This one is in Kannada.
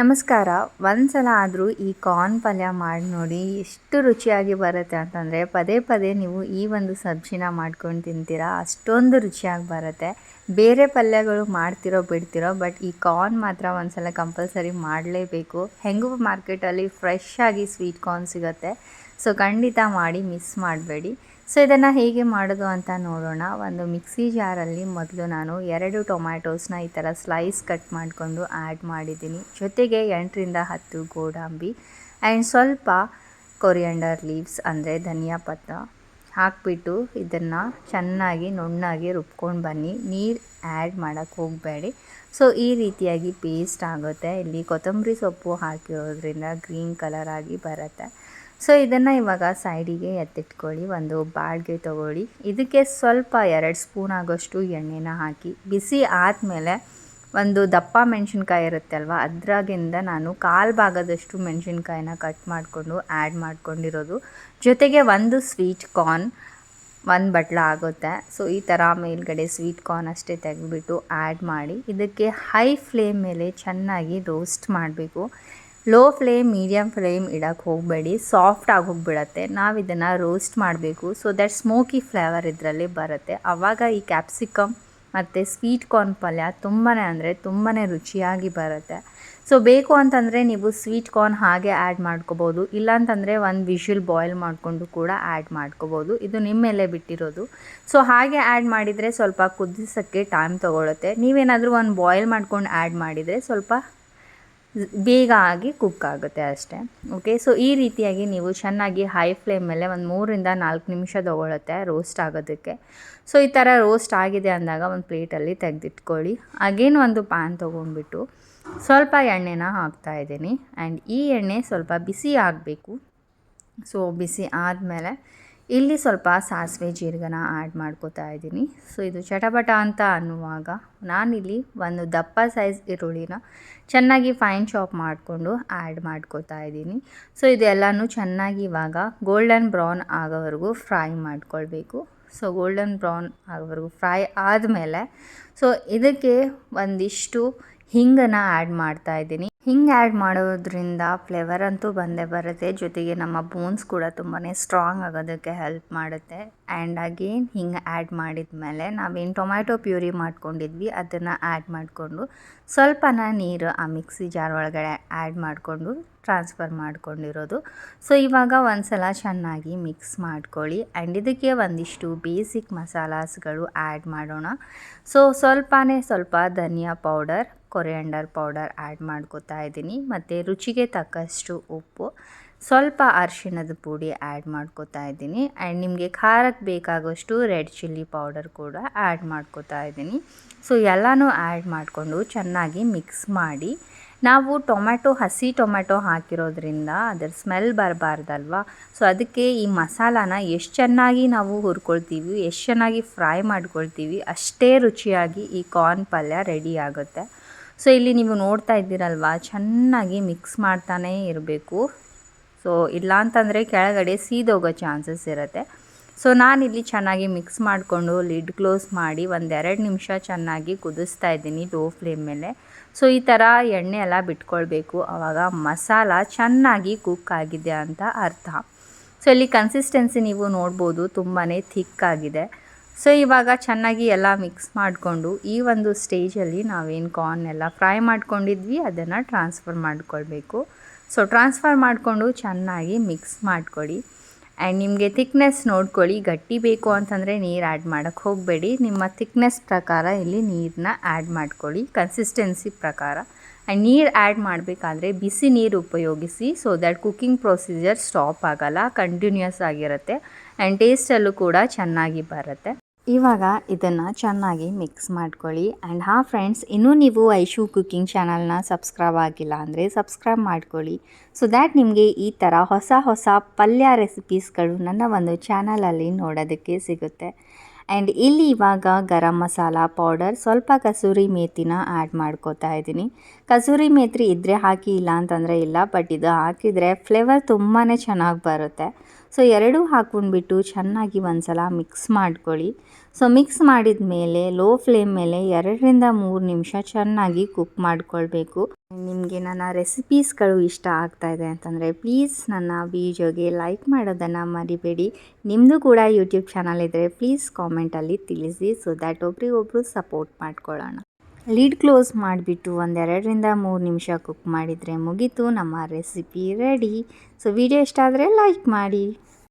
ನಮಸ್ಕಾರ. ಒಂದ್ಸಲ ಆದರೂ ಈ ಕಾರ್ನ್ ಪಲ್ಯ ಮಾಡಿ ನೋಡಿ ಎಷ್ಟು ರುಚಿಯಾಗಿ ಬರುತ್ತೆ ಅಂತಂದರೆ ಪದೇ ಪದೇ ನೀವು ಈ ಒಂದು ಸಬ್ಜಿನ ಮಾಡ್ಕೊಂಡು ತಿಂತೀರಾ. ಅಷ್ಟೊಂದು ರುಚಿಯಾಗಿ ಬರುತ್ತೆ. ಬೇರೆ ಪಲ್ಯಗಳು ಮಾಡ್ತಿರೋ ಬಿಡ್ತಿರೋ ಬಟ್ ಈ ಕಾರ್ನ್ ಮಾತ್ರ ಒಂದ್ಸಲ ಕಂಪಲ್ಸರಿ ಮಾಡಲೇಬೇಕು. ಹೆಂಗೂ ಮಾರ್ಕೆಟಲ್ಲಿ ಫ್ರೆಶ್ ಆಗಿ ಸ್ವೀಟ್ ಕಾರ್ನ್ ಸಿಗುತ್ತೆ. ಸೊ ಖಂಡಿತ ಮಾಡಿ ಮಿಸ್ ಮಾಡಬೇಡಿ. ಸೊ ಇದನ್ನು ಹೇಗೆ ಮಾಡೋದು ಅಂತ ನೋಡೋಣ. ಒಂದು ಮಿಕ್ಸಿ ಜಾರಲ್ಲಿ ಮೊದಲು ನಾನು ಎರಡು ಟೊಮ್ಯಾಟೋಸ್ನ ಈ ಥರ ಸ್ಲೈಸ್ ಕಟ್ ಮಾಡಿಕೊಂಡು ಆ್ಯಡ್ ಮಾಡಿದ್ದೀನಿ. ಜೊತೆಗೆ ಎಂಟರಿಂದ ಹತ್ತು ಗೋಡಂಬಿ ಆ್ಯಂಡ್ ಸ್ವಲ್ಪ ಕೊರಿಯಂಡರ್ ಲೀವ್ಸ್ ಅಂದರೆ ಧನಿಯಾ ಪತ್ತ ಹಾಕಿಬಿಟ್ಟು ಇದನ್ನು ಚೆನ್ನಾಗಿ ನುಣ್ಣಾಗಿ ರುಬ್ಕೊಂಡು ಬನ್ನಿ. ನೀರು ಆ್ಯಡ್ ಮಾಡೋಕ್ಕೆ ಹೋಗಬೇಡಿ. ಸೊ ಈ ರೀತಿಯಾಗಿ ಪೇಸ್ಟ್ ಆಗುತ್ತೆ. ಇಲ್ಲಿ ಕೊತ್ತಂಬರಿ ಸೊಪ್ಪು ಹಾಕಿರೋದ್ರಿಂದ ಗ್ರೀನ್ ಕಲರ್ ಆಗಿ ಬರುತ್ತೆ. ಸೊ ಇದನ್ನು ಇವಾಗ ಸೈಡಿಗೆ ಎತ್ತಿಟ್ಕೊಳ್ಳಿ. ಒಂದು ಬಾಳ್ಗೆ ತೊಗೊಳ್ಳಿ. ಇದಕ್ಕೆ ಸ್ವಲ್ಪ ಎರಡು ಸ್ಪೂನ್ ಆಗೋಷ್ಟು ಎಣ್ಣೆನ ಹಾಕಿ, ಬಿಸಿ ಆದಮೇಲೆ ಒಂದು ದಪ್ಪ ಮೆಣಸಿನ್ಕಾಯಿ ಇರುತ್ತೆ ಅಲ್ವಾ? ಅದ್ರಾಗಿಂದ ನಾನು ಕಾಲು ಭಾಗದಷ್ಟು ಮೆಣಸಿನ್ಕಾಯಿನ ಕಟ್ ಮಾಡಿಕೊಂಡು ಆ್ಯಡ್ ಮಾಡ್ಕೊಂಡಿರೋದು. ಜೊತೆಗೆ ಒಂದು ಸ್ವೀಟ್ ಕಾರ್ನ್ ಒಂದು ಬಟ್ಲ ಆಗುತ್ತೆ. ಸೊ ಈ ಥರ ಮೇಲ್ಗಡೆ ಸ್ವೀಟ್ ಕಾರ್ನ್ ಅಷ್ಟೇ ತೆಗೆದುಬಿಟ್ಟು ಆ್ಯಡ್ ಮಾಡಿ, ಇದಕ್ಕೆ ಹೈ ಫ್ಲೇಮ್ ಮೇಲೆ ಚೆನ್ನಾಗಿ ರೋಸ್ಟ್ ಮಾಡಬೇಕು. ಲೋ ಫ್ಲೇಮ್ ಮೀಡಿಯಮ್ ಫ್ಲೇಮ್ ಇಡೋಕ್ಕೆ ಹೋಗಬೇಡಿ. ಸಾಫ್ಟ್ ಆಗೋಗ್ಬಿಡತ್ತೆ ನಾವು ಇದನ್ನು ರೋಸ್ಟ್ ಮಾಡಬೇಕು. ಸೊ ದ್ಯಾಟ್ ಸ್ಮೋಕಿ ಫ್ಲೇವರ್ ಇದರಲ್ಲಿ ಬರುತ್ತೆ. ಆವಾಗ ಈ ಕ್ಯಾಪ್ಸಿಕಮ್ ಮತ್ತು ಸ್ವೀಟ್ ಕಾರ್ನ್ ಪಲ್ಯ ತುಂಬಾ ಅಂದರೆ ತುಂಬಾ ರುಚಿಯಾಗಿ ಬರುತ್ತೆ. ಸೊ ಬೇಕು ಅಂತಂದರೆ ನೀವು ಸ್ವೀಟ್ ಕಾರ್ನ್ ಹಾಗೆ ಆ್ಯಡ್ ಮಾಡ್ಕೋಬೋದು. ಇಲ್ಲಾಂತಂದರೆ ಒಂದು ವಿಶುಲ್ ಬಾಯ್ಲ್ ಮಾಡಿಕೊಂಡು ಕೂಡ ಆ್ಯಡ್ ಮಾಡ್ಕೋಬೋದು. ಇದು ನಿಮ್ಮ ಮೇಲೆ ಬಿಟ್ಟಿರೋದು. ಸೊ ಹಾಗೆ ಆ್ಯಡ್ ಮಾಡಿದರೆ ಸ್ವಲ್ಪ ಕುದಿಸೋಕ್ಕೆ ಟೈಮ್ ತೊಗೊಳುತ್ತೆ. ನೀವೇನಾದರೂ ಒಂದು ಬಾಯ್ಲ್ ಮಾಡ್ಕೊಂಡು ಆ್ಯಡ್ ಮಾಡಿದರೆ ಸ್ವಲ್ಪ ಬೇಗ ಆಗಿ ಕುಕ್ ಆಗುತ್ತೆ ಅಷ್ಟೇ. ಓಕೆ ಸೊ ಈ ರೀತಿಯಾಗಿ ನೀವು ಚೆನ್ನಾಗಿ ಹೈ ಫ್ಲೇಮ್ ಮೇಲೆ ಒಂದು ಮೂರಿಂದ ನಾಲ್ಕು ನಿಮಿಷ ತೊಗೊಳುತ್ತೆ ರೋಸ್ಟ್ ಆಗೋದಕ್ಕೆ. ಸೊ ಈ ಥರ ರೋಸ್ಟ್ ಆಗಿದೆ ಅಂದಾಗ ಒಂದು ಪ್ಲೇಟಲ್ಲಿ ತೆಗೆದಿಟ್ಕೊಳ್ಳಿ. ಅಗೇನ್ ಒಂದು ಪ್ಯಾನ್ ತೊಗೊಂಡ್ಬಿಟ್ಟು ಸ್ವಲ್ಪ ಎಣ್ಣೆನ ಹಾಕ್ತಾ ಇದ್ದೀನಿ. ಆ್ಯಂಡ್ ಈ ಎಣ್ಣೆ ಸ್ವಲ್ಪ ಬಿಸಿ ಆಗಬೇಕು. ಸೊ ಬಿಸಿ ಆದಮೇಲೆ ಇಲ್ಲಿ ಸ್ವಲ್ಪ ಸಾಸಿವೆ ಜೀರಿಗೆನ ಆ್ಯಡ್ ಮಾಡ್ಕೋತಾ ಇದ್ದೀನಿ. ಸೊ ಇದು ಚಟಪಟ ಅಂತ ಅನ್ನುವಾಗ ನಾನಿಲ್ಲಿ ಒಂದು ದಪ್ಪ ಸೈಜ್ ಈರುಳ್ಳಿನ ಚೆನ್ನಾಗಿ ಫೈನ್ ಚಾಪ್ ಮಾಡಿಕೊಂಡು ಆ್ಯಡ್ ಮಾಡ್ಕೋತಾ ಇದ್ದೀನಿ. ಸೊ ಇದೆಲ್ಲನೂ ಚೆನ್ನಾಗಿ ಇವಾಗ ಗೋಲ್ಡನ್ ಬ್ರೌನ್ ಆಗೋವರೆಗೂ ಫ್ರೈ ಮಾಡ್ಕೊಳ್ಬೇಕು. ಸೊ ಗೋಲ್ಡನ್ ಬ್ರೌನ್ ಆಗೋವರೆಗೂ ಫ್ರೈ ಆದಮೇಲೆ ಸೊ ಇದಕ್ಕೆ ಒಂದಿಷ್ಟು ಹಿಂಗನ್ನು ಆ್ಯಡ್ ಮಾಡ್ತಾ ಇದ್ದೀನಿ. ಹಿಂಗೆ ಆ್ಯಡ್ ಮಾಡೋದ್ರಿಂದ ಫ್ಲೇವರ್ ಅಂತೂ ಬಂದೇ ಬರುತ್ತೆ. ಜೊತೆಗೆ ನಮ್ಮ ಬೋನ್ಸ್ ಕೂಡ ತುಂಬಾ ಸ್ಟ್ರಾಂಗ್ ಆಗೋದಕ್ಕೆ ಹೆಲ್ಪ್ ಮಾಡುತ್ತೆ. ಆ್ಯಂಡ್ ಅಗೇನ್ ಹಿಂಗೆ ಆ್ಯಡ್ ಮಾಡಿದ ಮೇಲೆ ನಾವೇನು ಟೊಮ್ಯಾಟೊ ಪ್ಯೂರಿ ಮಾಡ್ಕೊಂಡಿದ್ವಿ, ಅದನ್ನು ಆ್ಯಡ್ ಮಾಡಿಕೊಂಡು ಸ್ವಲ್ಪನ ನೀರು ಆ ಮಿಕ್ಸಿ ಜಾರ್ ಒಳಗಡೆ ಆ್ಯಡ್ ಮಾಡಿಕೊಂಡು ಟ್ರಾನ್ಸ್ಫರ್ ಮಾಡ್ಕೊಂಡಿರೋದು. ಸೊ ಇವಾಗ ಒಂದು ಸಲ ಚೆನ್ನಾಗಿ ಮಿಕ್ಸ್ ಮಾಡ್ಕೊಳ್ಳಿ. ಆ್ಯಂಡ್ ಇದಕ್ಕೆ ಒಂದಿಷ್ಟು ಬೇಸಿಕ್ ಮಸಾಲಾಸ್ಗಳು ಆ್ಯಡ್ ಮಾಡೋಣ. ಸೊ ಸ್ವಲ್ಪನೇ ಸ್ವಲ್ಪ dhania powder coriander powder add ಮಾಡ್ಕೋತಾ ಇದ್ದೀನಿ. ಮತ್ತು ರುಚಿಗೆ ತಕ್ಕಷ್ಟು ಉಪ್ಪು, ಸ್ವಲ್ಪ ಅರಿಶಿಣದ ಪುಡಿ ಆ್ಯಡ್ ಮಾಡ್ಕೋತಾ ಇದ್ದೀನಿ. ಆ್ಯಂಡ್ ನಿಮಗೆ ಖಾರಕ್ಕೆ ಬೇಕಾಗೋಷ್ಟು ರೆಡ್ ಚಿಲ್ಲಿ ಪೌಡರ್ ಕೂಡ ಆ್ಯಡ್ ಮಾಡ್ಕೋತಾ ಇದ್ದೀನಿ. ಸೊ, ಎಲ್ಲನೂ ಆ್ಯಡ್ ಮಾಡಿಕೊಂಡು ಚೆನ್ನಾಗಿ ಮಿಕ್ಸ್ ಮಾಡಿ, ನಾವು ಟೊಮ್ಯಾಟೊ, ಹಸಿ ಟೊಮ್ಯಾಟೊ ಹಾಕಿರೋದ್ರಿಂದ ಅದರ ಸ್ಮೆಲ್ ಬರಬಾರ್ದಲ್ವ? ಸೊ, ಅದಕ್ಕೆ ಈ ಮಸಾಲಾನ ಎಷ್ಟು ಚೆನ್ನಾಗಿ ನಾವು ಹುರ್ಕೊಳ್ತೀವಿ, ಎಷ್ಟು ಚೆನ್ನಾಗಿ ಫ್ರೈ ಮಾಡ್ಕೊಳ್ತೀವಿ, ಅಷ್ಟೇ ರುಚಿಯಾಗಿ ಈ ಕಾರ್ನ್ ಪಲ್ಯ ರೆಡಿ ಆಗುತ್ತೆ. ಸೊ ಇಲ್ಲಿ ನೀವು ನೋಡ್ತಾ ಇದ್ದೀರಲ್ವ? ಚೆನ್ನಾಗಿ ಮಿಕ್ಸ್ ಮಾಡ್ತಾನೇ ಇರಬೇಕು. ಸೊ ಇಲ್ಲ ಅಂತಂದರೆ ಕೆಳಗಡೆ ಸೀದೋಗೋ ಚಾನ್ಸಸ್ ಇರುತ್ತೆ. ಸೊ ನಾನಿಲ್ಲಿ ಚೆನ್ನಾಗಿ ಮಿಕ್ಸ್ ಮಾಡಿಕೊಂಡು ಲಿಡ್ ಕ್ಲೋಸ್ ಮಾಡಿ ಒಂದೆರಡು ನಿಮಿಷ ಚೆನ್ನಾಗಿ ಕುದಿಸ್ತಾ ಇದ್ದೀನಿ ಲೋ ಫ್ಲೇಮ್ ಮೇಲೆ. ಸೊ ಈ ಥರ ಎಣ್ಣೆ ಎಲ್ಲ ಬಿಟ್ಕೊಳ್ಬೇಕು. ಆವಾಗ ಮಸಾಲ ಚೆನ್ನಾಗಿ ಕುಕ್ ಆಗಿದೆ ಅಂತ ಅರ್ಥ. ಸೊ ಇಲ್ಲಿ ಕನ್ಸಿಸ್ಟೆನ್ಸಿ ನೀವು ನೋಡ್ಬೋದು ತುಂಬಾ ಥಿಕ್ ಆಗಿದೆ. ಸೊ ಇವಾಗ ಚೆನ್ನಾಗಿ ಎಲ್ಲ ಮಿಕ್ಸ್ ಮಾಡಿಕೊಂಡು ಈ ಒಂದು ಸ್ಟೇಜಲ್ಲಿ ನಾವೇನು ಕಾರ್ನ್ ಎಲ್ಲ ಫ್ರೈ ಮಾಡ್ಕೊಂಡಿದ್ವಿ, ಅದನ್ನು ಟ್ರಾನ್ಸ್ಫರ್ ಮಾಡಿಕೊಳ್ಬೇಕು. ಸೊ ಟ್ರಾನ್ಸ್ಫರ್ ಮಾಡಿಕೊಂಡು ಚೆನ್ನಾಗಿ ಮಿಕ್ಸ್ ಮಾಡಿಕೊಡಿ. ಆ್ಯಂಡ್ ನಿಮಗೆ ಥಿಕ್ನೆಸ್ ನೋಡ್ಕೊಳ್ಳಿ ಗಟ್ಟಿ ಬೇಕು ಅಂತಂದರೆ ನೀರು ಆ್ಯಡ್ ಮಾಡೋಕ್ಕೆ ಹೋಗಬೇಡಿ. ನಿಮ್ಮ ಥಿಕ್ನೆಸ್ ಪ್ರಕಾರ ಇಲ್ಲಿ ನೀರನ್ನ ಆ್ಯಡ್ ಮಾಡ್ಕೊಳ್ಳಿ ಕನ್ಸಿಸ್ಟೆನ್ಸಿ ಪ್ರಕಾರ. ಆ್ಯಂಡ್ ನೀರು ಆ್ಯಡ್ ಮಾಡಬೇಕಾದ್ರೆ ಬಿಸಿ ನೀರು ಉಪಯೋಗಿಸಿ so that cooking procedure stop ಆಗೋಲ್ಲ ಕಂಟಿನ್ಯೂಸ್ ಆಗಿರುತ್ತೆ. ಆ್ಯಂಡ್ ಟೇಸ್ಟಲ್ಲೂ ಕೂಡ ಚೆನ್ನಾಗಿ ಬರುತ್ತೆ. ಇವಾಗ ಇದನ್ನು ಚೆನ್ನಾಗಿ ಮಿಕ್ಸ್ ಮಾಡ್ಕೊಳ್ಳಿ. ಆ್ಯಂಡ್ ಹಾ ಫ್ರೆಂಡ್ಸ್ ಇನ್ನೂ ನೀವು ಐಶು ಕುಕ್ಕಿಂಗ್ ಚಾನಲ್ನ ಸಬ್ಸ್ಕ್ರೈಬ್ ಆಗಿಲ್ಲ ಅಂದರೆ ಸಬ್ಸ್ಕ್ರೈಬ್ ಮಾಡ್ಕೊಳ್ಳಿ. ಸೊ ದ್ಯಾಟ್ ನಿಮಗೆ ಈ ಥರ ಹೊಸ ಹೊಸ ಪಲ್ಯ ರೆಸಿಪೀಸ್ಗಳು ನನ್ನ ಒಂದು ಚಾನಲಲ್ಲಿ ನೋಡೋದಕ್ಕೆ ಸಿಗುತ್ತೆ. ಆ್ಯಂಡ್ ಇಲ್ಲಿ ಇವಾಗ ಗರಂ ಮಸಾಲ ಪೌಡರ್ ಸ್ವಲ್ಪ ಕಸೂರಿ ಮೇತಿನ ಆ್ಯಡ್ ಮಾಡ್ಕೋತಾ ಇದ್ದೀನಿ. ಕಸೂರಿ ಮೇಥಿ ಇದ್ದರೆ ಹಾಕಿ ಇಲ್ಲ ಅಂತಂದರೆ ಇಲ್ಲ ಬಟ್ ಇದು ಹಾಕಿದರೆ ಫ್ಲೇವರ್ ತುಂಬಾ ಚೆನ್ನಾಗಿ ಬರುತ್ತೆ. ಸೊ ಎರಡೂ ಹಾಕ್ಕೊಂಡ್ಬಿಟ್ಟು ಚೆನ್ನಾಗಿ ಒಂದು ಸಲ ಮಿಕ್ಸ್ ಮಾಡ್ಕೊಳ್ಳಿ. ಸೊ ಮಿಕ್ಸ್ ಮಾಡಿದ ಮೇಲೆ ಲೋ ಫ್ಲೇಮ್ ಮೇಲೆ ಎರಡರಿಂದ ಮೂರು ನಿಮಿಷ ಚೆನ್ನಾಗಿ ಕುಕ್ ಮಾಡ್ಕೊಳ್ಬೇಕು. ನಿಮಗೆ ನನ್ನ ರೆಸಿಪೀಸ್ಗಳು ಇಷ್ಟ ಆಗ್ತಾ ಇದೆ ಅಂತಂದರೆ ಪ್ಲೀಸ್ ನನ್ನ ವೀಡಿಯೋಗೆ ಲೈಕ್ ಮಾಡೋದನ್ನು ಮರಿಬೇಡಿ. ನಿಮ್ಮದು ಕೂಡ ಯೂಟ್ಯೂಬ್ ಚಾನಲ್ ಇದ್ದರೆ ಪ್ಲೀಸ್ ಕಾಮೆಂಟಲ್ಲಿ ತಿಳಿಸಿ ಸೊ ದ್ಯಾಟ್ ಒಬ್ರಿಗೊಬ್ರು ಸಪೋರ್ಟ್ ಮಾಡ್ಕೊಳ್ಳೋಣ. ಲೀಡ್ ಕ್ಲೋಸ್ ಮಾಡಿಬಿಟ್ಟು ಒಂದೆರಡರಿಂದ ಮೂರು ನಿಮಿಷ ಕುಕ್ ಮಾಡಿದರೆ ಮುಗೀತು. ನಮ್ಮ ರೆಸಿಪಿ ರೆಡಿ ಸೊ ವಿಡಿಯೋ ಇಷ್ಟ ಆದರೆ ಲೈಕ್ ಮಾಡಿ.